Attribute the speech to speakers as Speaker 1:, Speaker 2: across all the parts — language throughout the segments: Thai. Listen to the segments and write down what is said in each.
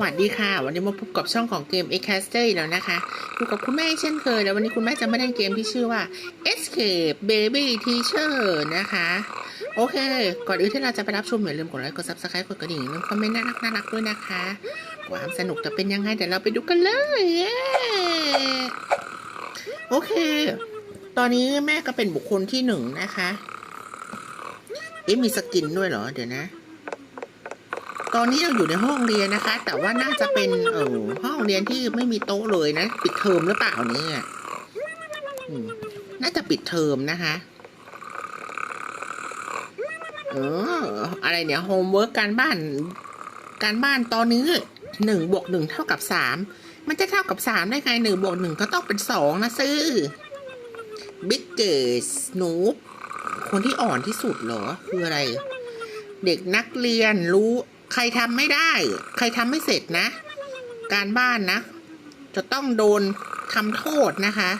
Speaker 1: วัสดีค่ะ วันนี้มาพบกับช่องของเกม x c a s t e r แล้วนะคะอยู่กับคุณแม่เช่นเคย แล้ววันนี้คุณแม่จะมาเล่นเกมที่ชื่อว่า Escape Baby Teacher นะคะ โอเค ก่อนอื่นที่เราจะไปรับชมอย่าลืมกดไลค์กด subscribe กดกระดิ่งลืมคอมเมนต์น่ารักน่ารักด้วยนะคะความสนุกจะเป็นยังไงเดี๋ยวเราไปดูกันเลยโอเค ตอนนี้แม่ก็เป็นบุคคลที่หนึ่งนะคะ เอ๊ะมีสกินด้วยเหรอเดี๋ยวนะ ตอนนี้เราอยู่ในห้องเรียนนะคะ แต่ว่าน่าจะเป็นเออห้องเรียนที่ไม่มีโต๊ะเลยนะ ปิดเทอมหรือเปล่าเนี่ยน่าจะปิดเทอมนะคะเอออะไรเนี่ยโฮมเวิร์กการบ้าน การบ้านตอนนี้หนึ่งบวกหนึ่งเท่ากับสามมันจะเท่ากับสามได้ไงหนึ่งบวกหนึ่งก็ต้องเป็นสองนะซื้อบิ๊กเกสหนูคนที่อ่อนที่สุดเหรอ คืออะไร เด็กนักเรียนรู้ ใครทำไม่ได้ ใครทำไม่เสร็จนะ การบ้านนะ จะต้องโดนทำโทษนะคะ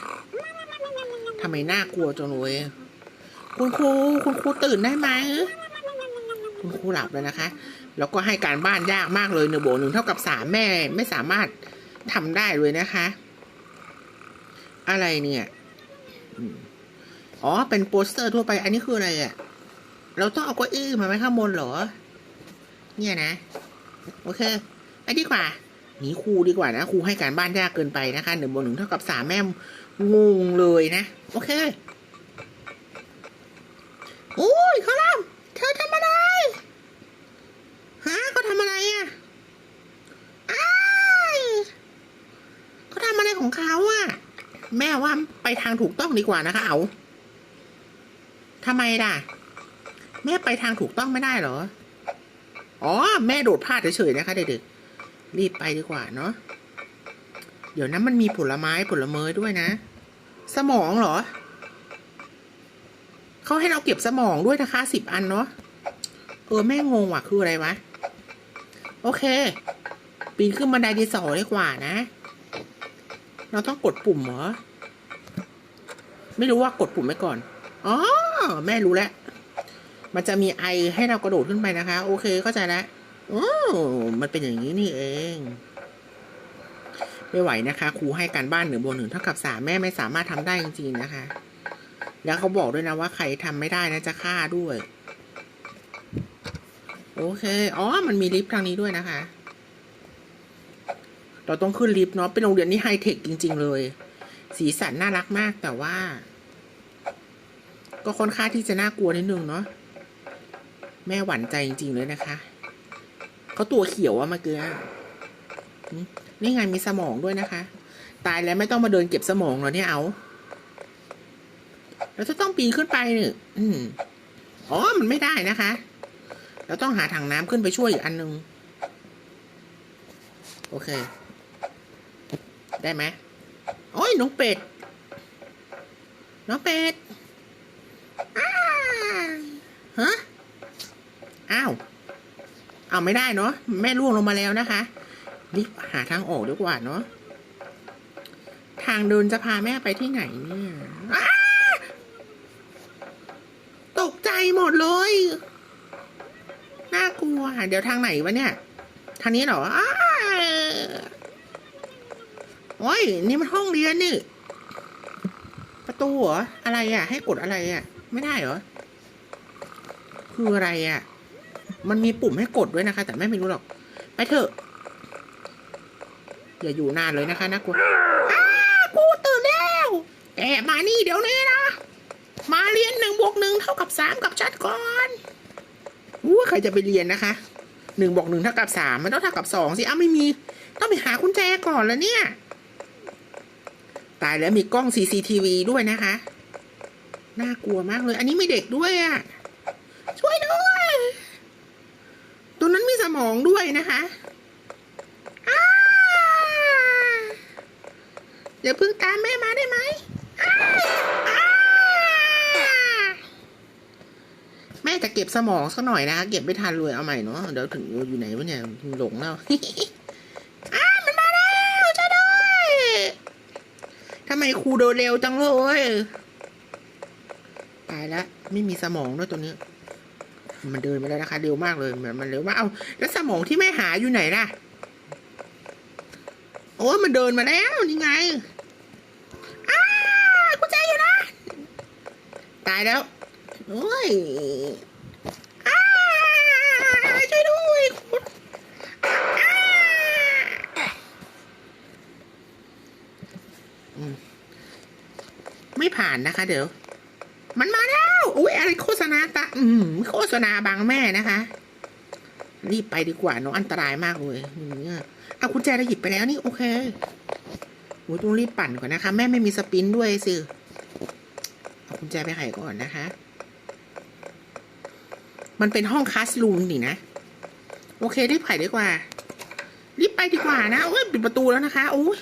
Speaker 1: ทำไมน่ากลัวจังเลยคุณครูคุณครูตื่นได้ไหมคุณครูหลับแล้วนะคะ แล้วก็ให้การบ้านยากมากเลยหนึ่งบวกหนึ่งเท่ากับสามแม่ไม่สามารถทำได้เลยนะคะ อะไรเนี่ยอ๋อ เป็นโปสเตอร์ทั่วไป อันนี้คืออะไรอะ่ะ เราต้องเอาเก้าอี้มาไว้ข้างบนเหรอ เนี่ยนะ โอเคไอ้ดีกว่า หนีครูดีกว่านะ ครูให้การบ้านยากเกินไปนะคะหนึ่งบวกหนึ่งเท่ากับสามแม่งงเลยนะ โอเค โอ้ยเขาล่ำเธอทำอะไรฮะเขาทำอะไรอะอ้ายเขาทำอะไรของเขาอะ แม่ว่าไปทางถูกต้องดีกว่านะคะ เอาทำไมล่ะ แม่ไปทางถูกต้องไม่ได้เหรอ อ๋อ แม่โดดพลาดเฉยๆนะคะเด็กๆ รีบไปดีกว่าเนาะ เดี๋ยวนั้นมันมีผลไม้ผลเมยด้วยนะ สมองเหรอ เขาให้เราเก็บสมองด้วยนะคะสิบอันเนาะ เออแม่งงว่ะคืออะไรวะ โอเค ปีนขึ้นบันไดดีสอดีกว่านะ เราต้องกดปุ่มเหรอ ไม่รู้ว่ากดปุ่มไว้ก่อน อ๋อ แม่รู้แล้ว มันจะมีไอให้เรากระโดดขึ้นไปนะคะ โอเคเข้าใจแล้วโอ้มันเป็นอย่างนี้นี่เอง ไม่ไหวนะคะครูให้การบ้านหนึ่งบวกหนึ่งเท่ากับสามแม่ไม่สามารถทำได้จริงๆนะคะ แล้วเขาบอกด้วยนะว่าใครทำไม่ได้นะจะฆ่าด้วย โอเคอ๋อมันมีลิฟต์ทางนี้ด้วยนะคะ เราต้องขึ้นลิฟต์เนาะเป็นโรงเรียนที่ไฮเทคจริง ๆ เลย สีสันน่ารักมากแต่ว่า ก็ค่อนข้างที่จะน่ากลัวนิดนึงเนาะ แม่หวั่นใจจริงๆเลยนะคะเขาตัวเขียวอะมื่อกี้อืมนี่ไงมีสมองด้วยนะคะ ตายแล้วไม่ต้องมาเดินเก็บสมองหรอเนี่ยเอาเราจะต้องปีนขึ้นไปเนี่ยอ๋อ มันไม่ได้นะคะ เราต้องหาถังน้ำขึ้นไปช่วยอีกอันนึง โอเค ได้ไหมโอ้ยน้องเป็ด น้องเป็ดอ้าฮะ อ้าวเอาไม่ได้เนาะแม่ล่วงลงมาแล้วนะคะรีบหาทางออกดีกว่าเนาะทางเดินจะพาแม่ไปที่ไหนเนี่ยตกใจหมดเลยน่ากลัวเดี๋ยวทางไหนวะเนี่ย ทางนี้เหรอโอ้ยนี่มันห้องเรียนนี่ ประตูเหรอ อะไรอะ ให้กดอะไรอะ ไม่ได้เหรอ คืออะไรอะ มันมีปุ่มให้กดด้วยนะคะ แต่แม่ไม่รู้หรอก ไปเถอะ อย่าอยู่นานเลยนะคะนะกลัวกูตื่นแล้วแกมานี่เดี๋ยวนี้นะ มาเรียนหนึ่งบวกหนึ่งเท่ากับสามกับชัดก่อนอู้ใครจะไปเรียนนะคะหนึ่งบวกหนึ่งเท่ากับสามมันต้องเท่ากับสองสิอ้าไม่มี ต้องไปหากุญแจก่อนแล้วเนี่ย ตายแล้วมีกล้อง CCTV ด้วยนะคะ น่ากลัวมากเลย อันนี้มีเด็กด้วยอะ่ะ ช่วยด้วย ตัวนั้นมีสมองด้วยนะคะอ้าเดี๋ยวพิ่งตามแม่มาได้ไหม แม่จะเก็บสมองสักหน่อยนะคะเก็บไม่ทันเลยเอาใหม่เนาะเดี๋ยวถึงอยู่ไหนวะเนี่ยหลงแล้วอ้ามันมาแล้วช่วยด้วยทำไมครูเดินเร็วจังเลยตายแล้วไม่มีสมองด้วยตัวนี้ มันเดินไปแล้วนะคะ เร็วมากเลยเหมันมันเร็วมากเอาแล้วสมองที่แม่หาอยู่ไหนล่ะ โอ้มันเดินมาแล้วนี่ไงอ้ากุญแจอยู่นะ ตายแล้วโอ้ยอ้าช่วยด้วยไม่ผ่านนะคะ เดี๋ยว มันมาแล้ว อะไรโฆษณาตะอืมโฆษณาบางแม่นะคะ รีบไปดีกว่าเนาะอันตรายมากเลยอย่างเนี่ยเอากุญแจเราหยิบไปแล้วนี่โอเคโอ้ยต้องรีบปั่นก่อนนะคะ แม่ไม่มีสปินด้วยสิเอากุญแจไปไขก่อนนะคะ มันเป็นห้องคลาสรูมนี่นะ โอเครีบไขดีกว่า รีบไปดีกว่านะโอ้ยปิดประตูแล้วนะคะโอ้ย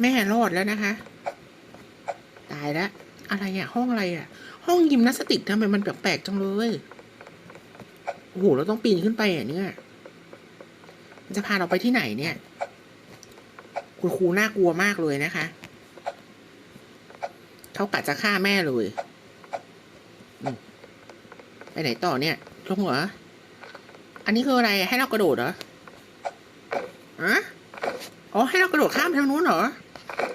Speaker 1: แม่รอดแล้วนะคะ ตายแล้วอะไรอะห้องอะไรอะ ห้องยิมนาสติกทำไมมันแปลกๆจังเลย โอ้โห เราต้องปีนขึ้นไปอะเนี่ย มันจะพาเราไปที่ไหนเนี่ย คุณครูน่ากลัวมากเลยนะคะ เขากะจะฆ่าแม่เลย ไปไหนต่อเนี่ย ลงเหรอ อันนี้คืออะไร ให้เรากระโดดเหรออะอ๋อ ให้เรากระโดดข้ามทางนู้นเหรอ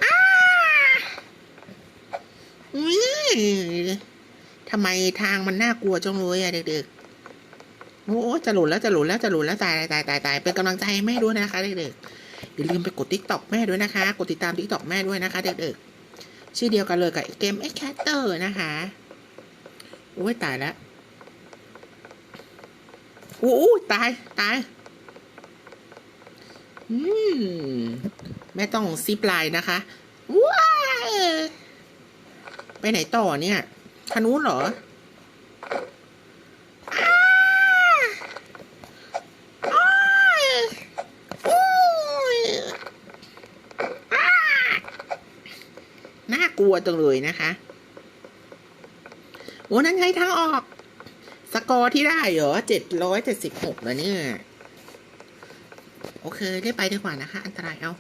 Speaker 1: อ้าอุ๊ย ทำไมทางมันน่ากลัวจังเลยอะเด็กๆ โอ้จะหลุดแล้วจะหลุดแล้วจะหลุดแล้วตายตายตายตายเป็นกำลังใจให้แม่ด้วยนะคะเด็กๆอย่าลืมไปกดติ๊กต็อกแม่ด้วยนะคะ กดติดตามติ๊กต็อกแม่ด้วยนะคะ เด็กๆ ชื่อเดียวกันเลยกับเกม X Catter นะคะโอ้ยตายแล้วโอ้ตายตายอืมแม่ต้องซิปลน์นะคะว้ายไปไหนต่อเนี่ย ทางนู้นเหรอน่ากลัวจังเลยนะคะโอ้นั่นไงทางออก สกอร์ที่ได้เหรอเจ็ดร้อยเจ็ดสิบหกแล้วเนี่ย โอเคได้ไปดีกว่านะคะ อันตรายเอา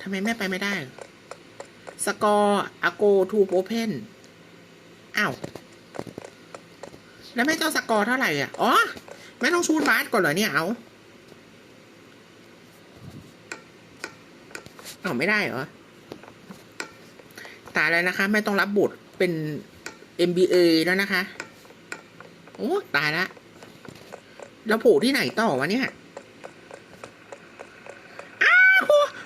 Speaker 1: ทำไมแม่ไปไม่ได้ สกอร์อโกทูโอเพน อ้าว แล้วแม่เจ้าสกอร์เท่าไหร่อะ อ๋อ แม่ต้องชูดบาสก่อนเหรอเนี่ย เอาเอาไม่ได้เหรอ ตายแล้วนะคะ ไม่ต้องรับบทเป็น MBA แล้วนะคะ โอ้ ตายละแล้วโผล่ที่ไหนต่อวะเนี่ย อ้าว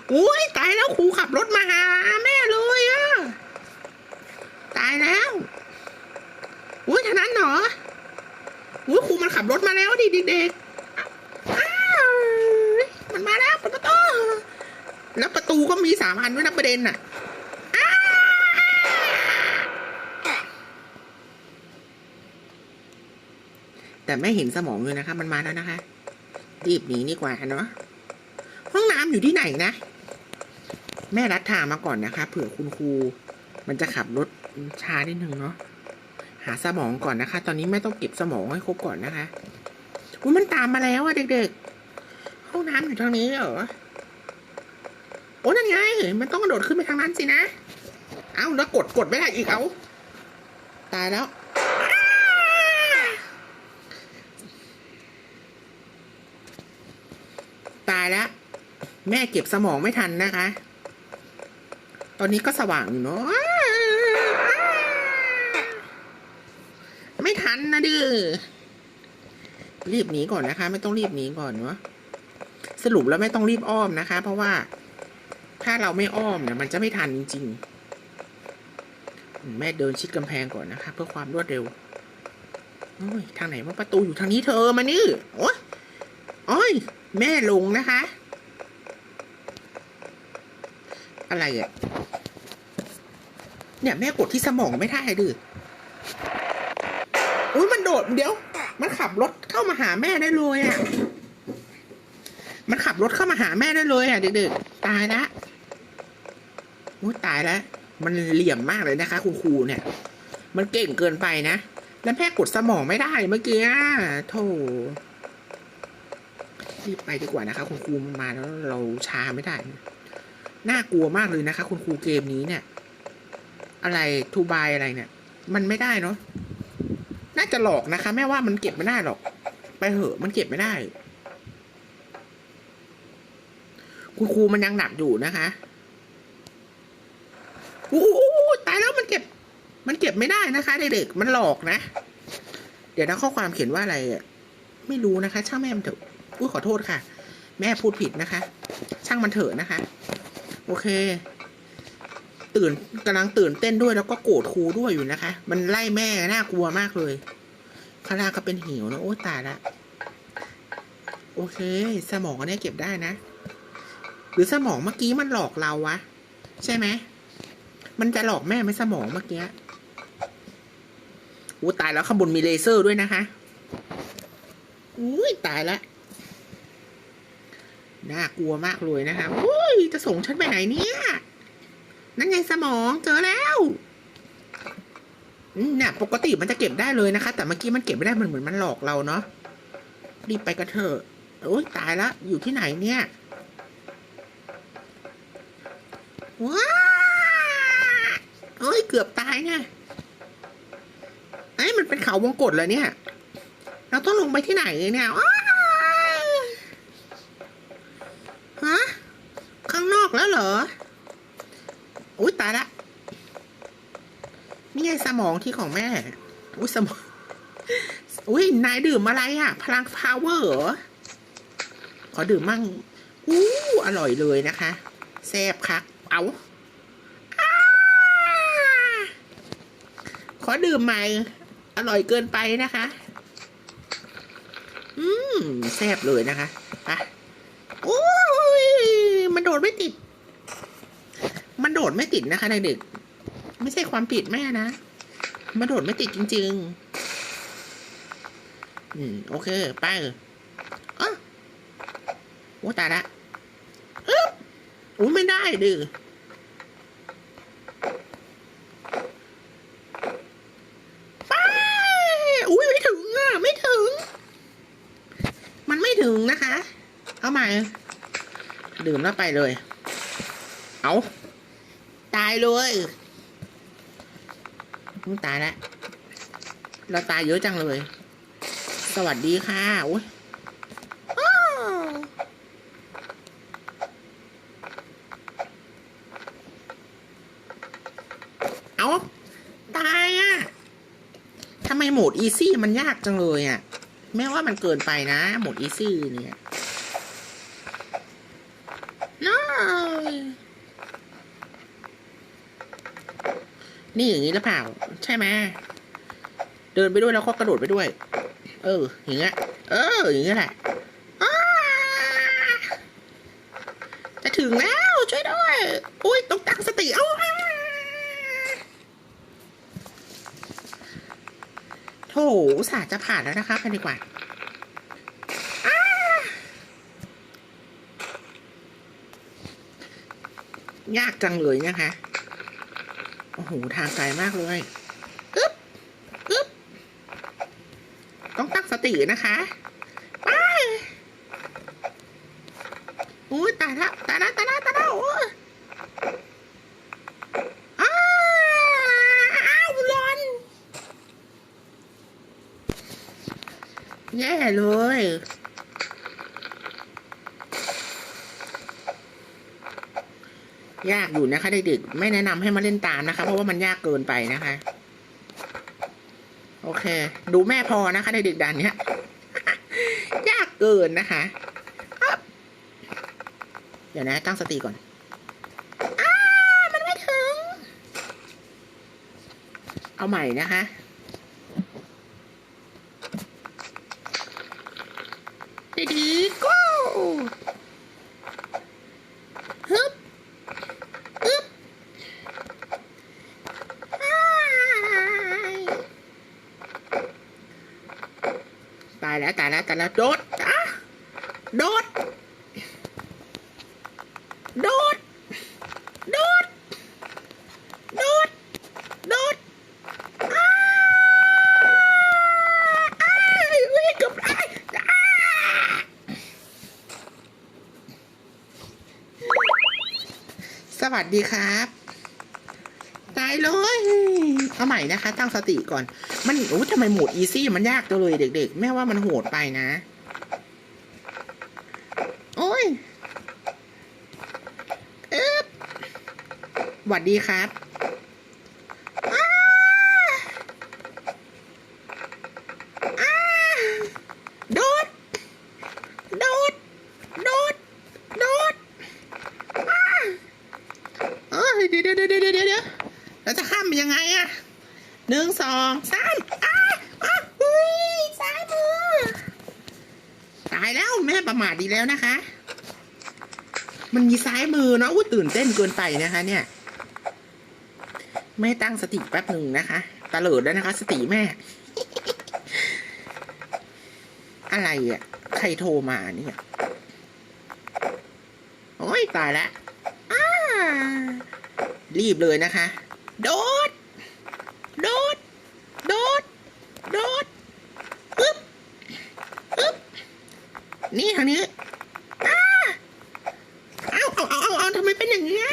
Speaker 1: โอ้ยตายแล้วครูขับรถมาหาแม่เลยอะตายแล้ว อุ้ยท่านั้นเหรออุ้ยครูมันขับรถมาแล้วดิเด็กๆมันมาแล้วประตูแล้วประตูก็มีสามอันด้วยนะประเด็นน่ะแต่ไม่เห็นสมองเลยนะคะ มันมาแล้วนะคะ รีบหนีดีกว่าเนาะห้องน้ำอยู่ที่ไหนนะ แม่รัดทางมาก่อนนะคะ เผื่อคุณครูมันจะขับรถช้านิดนึงเนาะาสมองก่อนนะคะ ตอนนี้ไม่ต้องเก็บสมองให้ครบก่อนนะคะอุ้ยมันตามมาแล้วอะเด็กๆ ห้องน้ำอยู่ทางนี้เหรอ โอ้นั่นไง มันต้องกระโดดขึ้นไปทางนั้นสินะ เอ้าแล้วกดกดไม่ได้อีกเอาตายแล้ว ตายแล้ว แม่เก็บสมองไม่ทันนะคะ ตอนนี้ก็สว่างอยู่เนาะไม่ ทันนะดื้อรีบหนีก่อนนะคะ ไม่ต้องรีบหนีก่อนเนาะสรุปแล้วไม่ต้องรีบอ้อมนะคะ เพราะว่าถ้าเราไม่อ้อมเนี่ยมันจะไม่ทันจริงๆแม่เดินชิดกำแพงก่อนนะคะ เพื่อความรวดเร็วโอ้ยทางไหนว่าประตูอยู่ทางนี้เธอมานี่โอ้ยโอ้ยแม่ลงนะคะ อะไรอะ่ะเนี่ยแม่กดที่สมองไม่ได้ดื้อ อุ้ยมันโดดเดี๋ยว มันขับรถเข้ามาหาแม่ได้เลยอะ มันขับรถเข้ามาหาแม่ได้เลยอะเด็กๆตายละอุ้ยตายแล้วมันเหลี่ยมมากเลยนะคะ คุณครูเนี่ย มันเก่งเกินไปนะ แล้วแม่กดสมองไม่ได้เมื่อกี้อะโธ่รีบไปดีกว่านะคะ คุณครูมันมาแล้วเราช้าไม่ได้ น่ากลัวมากเลยนะคะ คุณครูเกมนี้เนี่ย อะไรทูบายอะไรเนี่ย มันไม่ได้เนาะ น่าจะหลอกนะคะ แม่ว่ามันเก็บไม่ได้หรอก ไปเหอะ มันเก็บไม่ได้ คุณครูมันยังหนักอยู่นะคะอู้ตายแล้วมันเก็บ มันเก็บไม่ได้นะคะเด็กๆมันหลอกนะ เดี๋ยวนะข้อความเขียนว่าอะไรอะไม่รู้นะคะช่างแม่มันเถอะอุ้ยขอโทษค่ะ แม่พูดผิดนะคะ ช่างมันเถอะนะคะ โอเค ตื่นกำลังตื่นเต้นด้วยแล้วก็โกรธครูด้วยอยู่นะคะ มันไล่แม่น่ากลัวมากเลยข้างล่างก็เป็นหิวนะโอ้ตายละโอเค สมองอันเนี้ยเก็บได้นะ หรือสมองเมื่อกี้มันหลอกเราวะ ใช่ไหมมันจะหลอกแม่ไหมสมองเมื่อกี้อู้ตายแล้วข้างบนมีเลเซอร์ด้วยนะคะอุ้ยตายละน่ากลัวมากเลยนะคะอุ้ยจะส่งฉันไปไหนเนี่ย นั่นไงสมองเจอแล้วเนี่ยปกติมันจะเก็บได้เลยนะคะ แต่เมื่อกี้มันเก็บไม่ได้มันเหมือนมันหลอกเราเนาะรีบไปกันเถอะโอ้ยตายแล้วอยู่ที่ไหนเนี่ยว้าเอ้ยเกือบตายเนี่ยไอ้ยมันเป็นเขาวงกฏเลยเนี่ย เราต้องลงไปที่ไหนเนี่ยฮะข้างนอกแล้วเหรอ อุ้ยตายละ นี่ไงสมองที่ของแม่ อุ้ยสมอง อุ้ยนายดื่มอะไรอะพลังพาวเวอร์เหรอ ขอดื่มมั่ง อู้อร่อยเลยนะคะแซ่บคักเอาอาขอดื่มใหม่ อร่อยเกินไปนะคะ อืมแซ่บเลยนะคะ ไป โอ้ย มันโดดไม่ติด มันโดดไม่ติดนะคะเด็กๆไม่ใช่ความผิดแม่นะ มันโดดไม่ติดจริง ๆ อืม โอเค ไปอ๋อโอ้ตายละอึ๊บอุ้ยไม่ได้ดื้อไปอุ้ยไม่ถึงอะ ไม่ถึง มันไม่ถึงนะคะ เอาใหม่ ดื่มแล้วไปเลย เอา ตายเลยมึงตายแล้วเราตายเยอะจังเลย สวัสดีค่ะโอ้ยเอาตายอะทำไมโหมดอีซี่มันยากจังเลยอะ แม้ว่ามันเกินไปนะ โหมดอีซี่เนี่ย น้อย นี่อย่างนี้หรือเปล่า ใช่ไหมเดินไปด้วยแล้วก็กระโดดไปด้วย เออ อย่างเงี้ย เออ อย่างเงี้ยแหละจะถึงแล้วช่วยด้วยอุ้ยต้องตั้งสติเอาอ้าโถอุตส่าห์จะผ่านแล้วนะคะไปดีกว่ายากจังเลยนะคะ หูทางไกลมากเลยอึ๊บอึ๊บต้องตั้งสตินะคะไปโอ้ยตายละตายละตายละตายละโอ้ยอ้าวอ้าวร้อน แย่เลย ยากอยู่นะคะเด็กๆไม่แนะนำให้มาเล่นตามนะคะ เพราะว่ามันยากเกินไปนะคะ โอเค ดูแม่พอนะคะเด็กๆด่านเนี้ยยากเกินนะคะเดี๋ยวนะตั้งสติก่อนอ้ามันไม่ถึง เอาใหม่นะคะ ดีๆ go ฮึบ อึ๊บอ้ายตายแล้วตายแล้วตายแล้ว โดดอะโดด โดด โดด โดด โดดอ้าอ้ายอุ๊ยเกือบอ้าอ้าสวัสดีครับายเลย เอาใหม่นะคะ ตั้งสติก่อน มันโอ้ทำไมโหมดอีซี่มันยากจังเลยเด็ก ๆ แม่ว่ามันโหดไปนะ โอ้ยเอ๊บหวัดดีครับ แล้วนะคะ มันมีซ้ายมือเนาะอุ้ตื่นเต้นเกินไปนะคะ เนี่ยแม่ตั้งสติแป๊บหนึ่งนะคะตะเลิดแล้วนะคะ สติแม่ อะไรอะ ใครโทรมาเนี่ย โอ้ยตายแล้วรีบเลยนะคะ โดด โดด โดด โดดอึ๊บอึ๊บนี่ทางนี้อ้าเอาเอาเอาเอาเอาทำไมเป็นอย่างนี้ย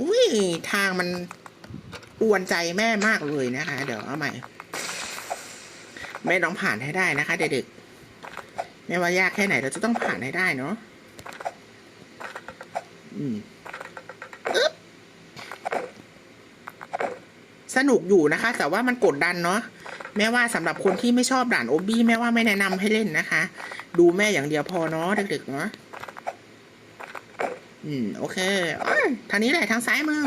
Speaker 1: อุ้ย ทางมันอวน ใจแม่มากเลยนะคะ เดี๋ยวเอาใหม่ แม่ต้องผ่านให้ได้นะคะ เด็กๆไม่ว่ายากแค่ไหนเราจะต้องผ่านให้ได้เนาะอืมสนุกอยู่นะคะ แต่ว่ามันกดดันเนาะแม่ว่าสำหรับคนที่ไม่ชอบด่านโอบี้แม่ว่าไม่แนะนำให้เล่นนะคะ ดูแม่อย่างเดียวพอเนาะเด็กๆเนาะอืม โอเคอทางนี้แหละทางซ้ายมือ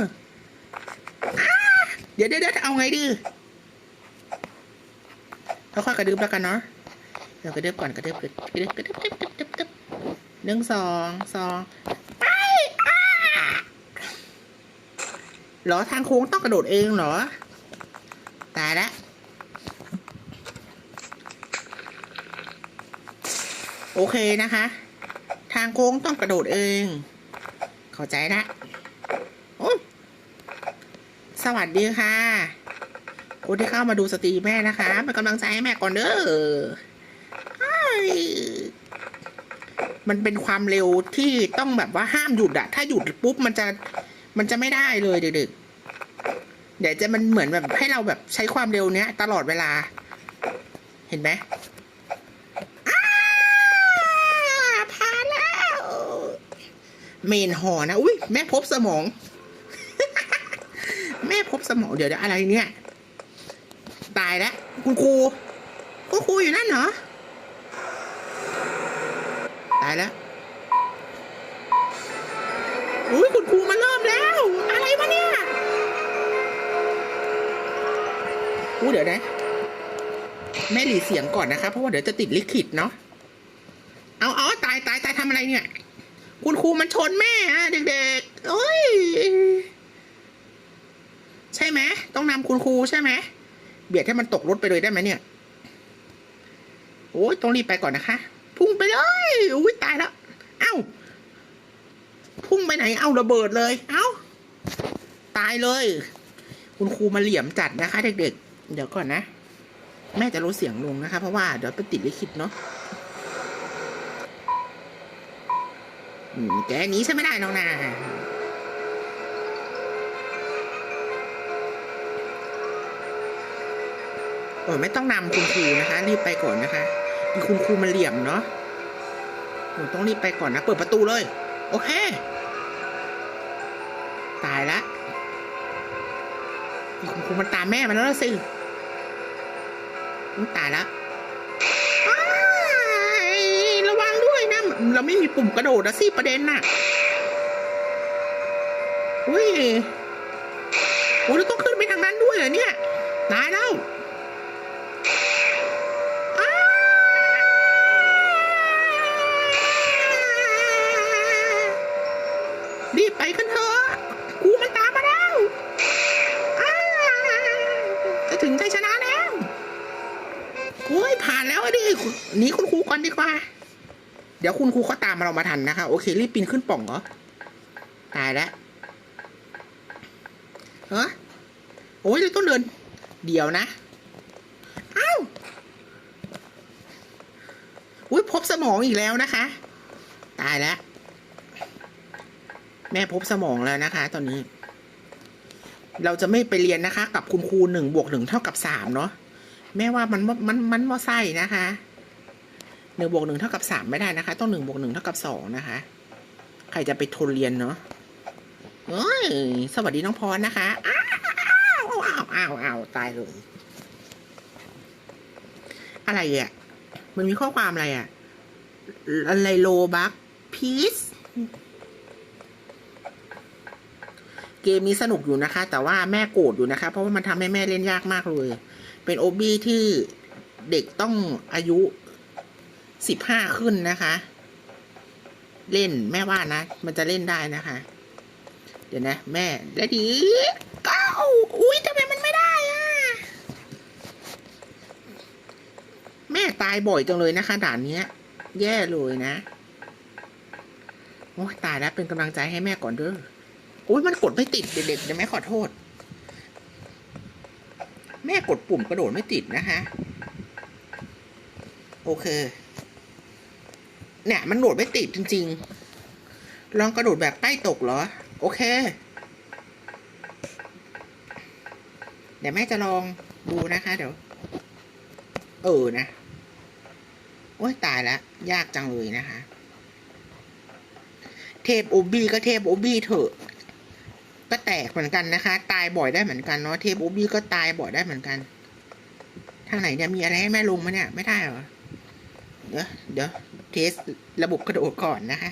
Speaker 1: อ้า ดี๋ยวเดี๋ยวเดี๋ยวเอาไงดีค่อยกระดึบแล้วกันเนาะเดี๋ยวกระดึบก่อนกระดึบกระดึบกระดึบกระดึบกระดึบกระดึบกระดึบหนึ่งสองสองไปเหรอทางโค้งต้องกระโดดเองเหรอ ตายล้วโอเคนะคะ ทางโค้งต้องกระโดดเอง เข้าใจละโอ้ สวัสดีค่ะคนที่เข้ามาดูสตรีแม่นะคะเป็นกำลังใจให้แม่ก่อนเด้อมันเป็นความเร็วที่ต้องแบบว่าห้ามหยุดอะถ้าหยุดปุ๊บมันจะมันจะไม่ได้เลยเด็กๆเดี๋ยวจะมันเหมือนแบบให้เราแบบใช้ความเร็วเนี้ย ตลอดเวลา เห็นไหมผ่าแล้ว เมนหอนะ อุ้ยแม่พบสมอง แม่พบสมองเดี๋ยวเดี๋ยวอะไรเนี่ย ตายแล้วคุณครูคุณครูอยู่นั่นเหรอ ตายแล้วอุ้ยคุณครูมาเริ่มแล้ว อะไรวะเนี่ยอู้เดี๋ยวนะแม่หลีเสียงก่อนนะคะเพราะว่าเดี๋ยวจะติดลิขิตเนาะเอาเอาตายตายตายทำอะไรเนี่ย คุณครูมันชนแม่อะเด็กๆโอ้ย ใช่ไหม ต้องนำ คุณครูใช่ไหมเบียดให้มันตกรถไปเลยได้ไหมเนี่ย โอ้ยต้องรีบไปก่อนนะคะ พุ่งไปเลยอุ้ยตายแล้วเอ้า พุ่งไปไหน เอาระเบิดเลย เอ้า ตายเลย คุณครูมาเหลี่ยมจัดนะคะ เด็กๆ เดี๋ยวก่อนนะ แม่จะลดเสียงลงนะคะ เพราะว่าเดี๋ยวไปติดลิขิตเนาะแกหนี้ใช่ไม่ได้น้องนา โอ้ยไม่ต้องนำคุณครูนะคะรีบไปก่อนนะคะมีคุณครูมาเหลี่ยมเนาะหนูต้องรีบไปก่อนนะ เปิดประตูเลย โอเค ตายละมีคุณครูมันตามแม่มันแล้วสิตายละระวังด้วยนะ เราไม่มีปุ่มกระโดดนะสิประเด็นน่ะอุ้ยโอ้ยเราต้องขึ้นไปทางนั้นด้วยเหรอเนี่ย ตายแล้ว เดี๋ยวคุณครูเขาตามเรามาทันนะคะ โอเค รีบปีนขึ้นป่องเหรอ ตายแล้วเฮ้โอ้ยเราต้องเดิน เดี๋ยวนะอ้าวอุ้ยพบสมองอีกแล้วนะคะ ตายแล้ว แม่พบสมองแล้วนะคะ ตอนนี้ เราจะไม่ไปเรียนนะคะ กับคุณครูหนึ่งบวกหนึ่งเท่ากับสามเนาะแม่ว่ามันมันมันมอไซค์นะคะ นึ่งบวกหนึ่งเท่ากับสามไม่ได้นะคะ ต้องหนึ่งบวกหนึ่งเท่ากับสองนะคะ ใครจะไปทนเรียนเนาะเอ้ยสวัสดีน้องพรนะคะอ้าวอ้าวอ้าวอ้าวตายเลยอะไรอะ มันมีข้อความอะไรอะ อะไรโลบักพีซเกมนี้สนุกอยู่นะคะ แต่ว่าแม่โกรธอยู่นะคะ เพราะว่ามันทำให้แม่เล่นยากมากเลย เป็นโอบี้ที่เด็กต้องอายุ สิบห้าขึ้นนะคะ เล่นแม่ว่านะ มันจะเล่นได้นะคะ เดี๋ยวนะ แม่แล้วดีก้าอุ้ยทำไมมันไม่ได้อะแม่ตายบ่อยจังเลยนะคะด่านเนี้ย แย่เลยนะโอ้ตายแล้วเป็นกำลังใจให้แม่ก่อนเด้อโอ้ยมันกดไม่ติดเด็กๆเดี๋ยวแม่ขอโทษ แม่กดปุ่มกระโดดไม่ติดนะคะ โอเค เนี่ยมันโดดไม่ติดจริง ๆ ลองกระโดดแบบใต้ตกเหรอ โอเค เดี๋ยวแม่จะลองดูนะคะเดี๋ยว เออนะ โอ้ยตายแล้ว ยากจังเลยนะคะ เทปโอบีก็เทปโอบีเถอะ ก็แตกเหมือนกันนะคะ ตายบ่อยได้เหมือนกันเนาะ เทปโอบีก็ตายบ่อยได้เหมือนกัน ทางไหนเนี่ยมีอะไรให้แม่ลงมาเนี่ย ไม่ได้เหรอ เดี๋ยวเดี๋ยว เทสระบบกระโดดก่อนนะคะ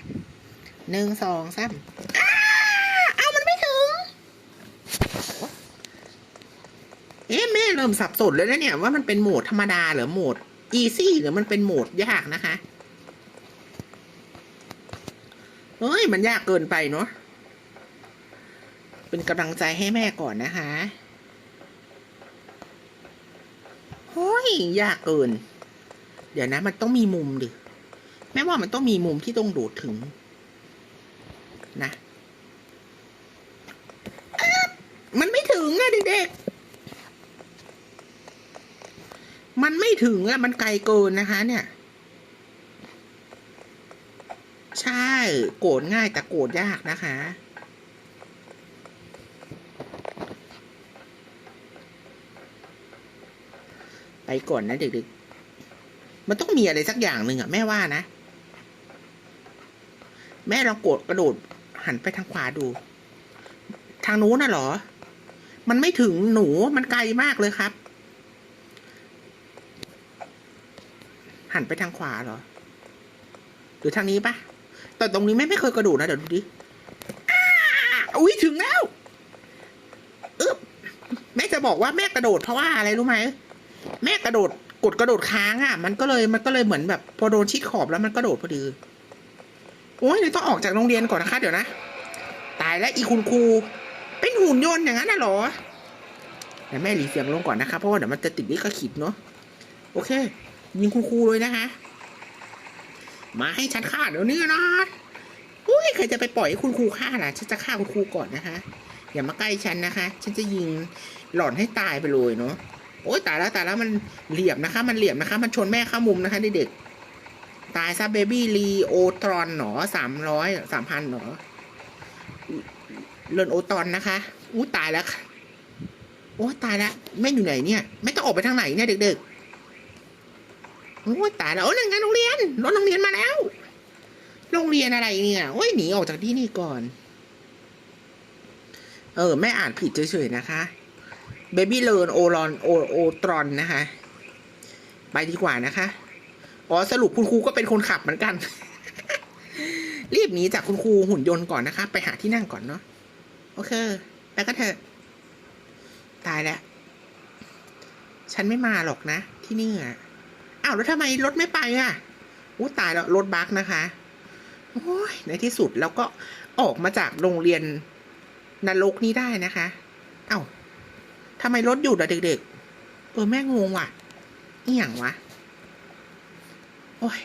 Speaker 1: หนึ่งสองสามอ้าเอามันไม่ถึง เอ๊ะแม่เริ่มสับสนแล้วนะเนี่ย ว่ามันเป็นโหมดธรรมดาหรือโหมดอีซี่หรือมันเป็นโหมดยากนะคะเฮ้ย มันยากเกินไปเนาะเป็นกำลังใจให้แม่ก่อนนะคะเฮ้ย ยากเกิน เดี๋ยวนะ มันต้องมีมุมดิ แม่ว่ามันต้องมีมุมที่ต้องโดดถึงนะอ๊ะมันไม่ถึงอะเด็กๆ มันไม่ถึงอะมันไกลเกินนะคะ เนี่ย ใช่ โกรธง่ายแต่โกรธยากนะคะ ไปก่อนนะเด็กๆ มันต้องมีอะไรสักอย่างหนึ่งอะแม่ว่านะ แม่ลองโกดกระโดดหันไปทางขวาดู ทางนู้นน่ะหรอ มันไม่ถึงหนูมันไกลมากเลยครับ หันไปทางขวาเหรอ หรือทางนี้ปะแต่ตรงนี้แม่ไม่เคยกระโดดนะเดี๋ยวดูดิอุ้ยถึงแล้วอึ๊บแม่จะบอกว่าแม่กระโดดเพราะว่าอะไรรู้ไหมแม่กระโดดกดกระโดดค้างอะ มันก็เลยมันก็เลยเหมือนแบบ พอโดนชิดขอบแล้วมันกระโดดพอดี โอ้ยเดี๋ยต้องออกจากโรงเรียนก่อนนะคะ เดี๋ยวนะ ตายแล้วอีคุณครู เป็นหุ่นยนต์อย่างนั้นน่ะเหรอเดี๋ยวแม่หลีเสียงลงก่อนนะคะเพราะว่าเดี๋ยวมันจะติดลิขสิทธิ์เนาะโอเค ยิงคุณครูเลยนะคะ มาให้ฉันฆ่าเดี๋ยวนี้นะอุ้ยใครจะไปปล่อยให้คุณครูฆ่าล่ะฉันจะฆ่าคุณครูก่อนนะคะ อย่ามาใกล้ฉันนะคะ ฉันจะยิงหล่อนให้ตายไปเลยเนาะโอ้ยตายแล้วตายแล้วมันเหลี่ยมนะคะ มันเหลี่ยมนะคะ มันชนแม่ข้ามุมนะคะเด็กๆ ตายซะเบบี้ลีโอตรอนหนอสามร้อยสามพันหนอเลนโอตรอนนะคะอู้ตายแล้วค่ะโอ้ตายแล้วแม่อยู่ไหนเนี่ยแม่ต้องออกไปทางไหนเนี่ยเด็กๆโอ้ตายแล้วโอ้นั่นไงโรงเรียนรถโรงเรียนมาแล้ว โรงเรียนอะไรเนี่ยโอ้ยหนีออกจากที่นี่ก่อน เออแม่อ่านผิดเฉยๆนะคะเบบี้เลนโอรอนโอโอตรอนนะคะ ไปดีกว่านะคะ อ๋อสรุปคุณครูก็เป็นคนขับเหมือนกัน รีบหนีจากคุณครูหุ่นยนต์ก่อนนะคะ ไปหาที่นั่งก่อนเนาะโอเคไปก็เถอะ ตายแล้วฉันไม่มาหรอกนะ ที่นี่อะอ้าวแล้วทำไมรถไม่ไปอะอู้ตายแล้วรถบักนะคะโอ้ยในที่สุดแล้วก็ออกมาจากโรงเรียนนรกนี้ได้นะคะ เอ้าทำไมรถหยุดอะเด็กๆ เออแม่งงว่ะอีหยังวะ โอ้ย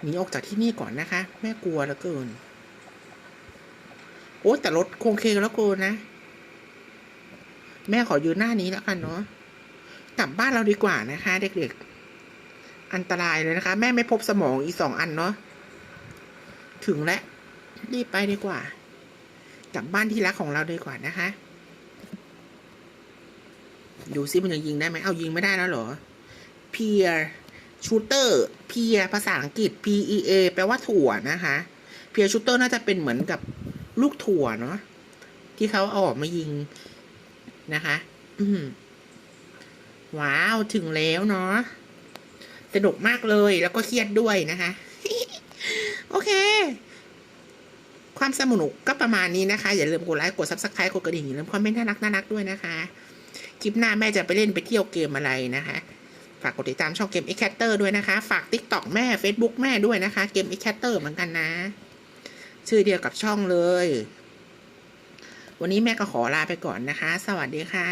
Speaker 1: หนีออกจากที่นี่ก่อนนะคะ แม่กลัวเหลือเกิน โอ้แต่รถโคงเคงแล้วเกินนะ แม่ขอยืนหน้านี้แล้วกันเนาะกลับบ้านเราดีกว่านะคะ เด็กๆ อันตรายเลยนะคะ แม่ไม่พบสมองอีกสองอันเนาะถึงแล้วรีบไปดีกว่า กลับบ้านที่รักของเราดีกว่านะคะดูซิมันยังยิงได้ไหมเอายิงไม่ได้แล้วเหรอเพียร ชูเตอร์เพียภาษาอังกฤษ P E A แปลว่าถั่วนะคะเพียชูเตอร์น่าจะเป็นเหมือนกับลูกถั่วเนาะที่เขาเอาออกมายิงนะคะว้าวถึงแล้วเนาะสนุกมากเลยแล้วก็เครียดด้วยนะคะ โอเค ความสนุกก็ประมาณนี้นะคะ อย่าลืมกดไลค์กดซับสไครต์กดกระดิ่งอย่าลืมคอมเมนต์น่ารักน่ารักด้วยนะคะ คลิปหน้าแม่จะไปเล่นไปเที่ยวเกมอะไรนะคะ ฝากกดติดตามช่องเกม e c a t t e r ด้วยนะคะ ฝาก TikTok แม่ Facebook แม่ด้วยนะคะ เกม e c a t t e r เหมือนกันนะ ชื่อเดียวกับช่องเลย วันนี้แม่ก็ขอลาไปก่อนนะคะ สวัสดีค่ะ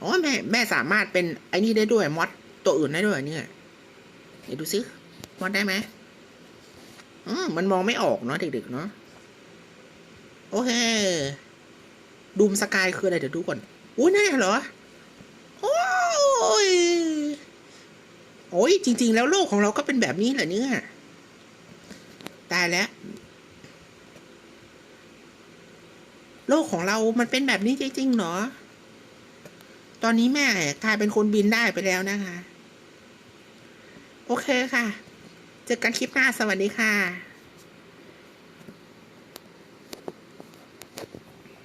Speaker 1: อ๋อแม่แม่สามารถเป็นไอ้นี่ได้ด้วยมอดตัวอื่นได้ด้วยเนี่ยเดี๋ยวดูซิมอดได้ไหมอืมมันมองไม่ออกเนาะเด็กๆเนาะโอเคดูมสกายคืออะไรเดี๋ยวดูก่อนอุ้ยน่เหรอ ยโอ้ยจริง ๆ แล้วโลกของเราก็เป็นแบบนี้เหรอเนี่ยตายแล้ว โลกของเรามันเป็นแบบนี้จริงๆเหรอ ตอนนี้แม่กลายเป็นคนบินได้ไปแล้วนะคะ โอเคค่ะ เจอกันคลิปหน้าสวัสดีค่ะ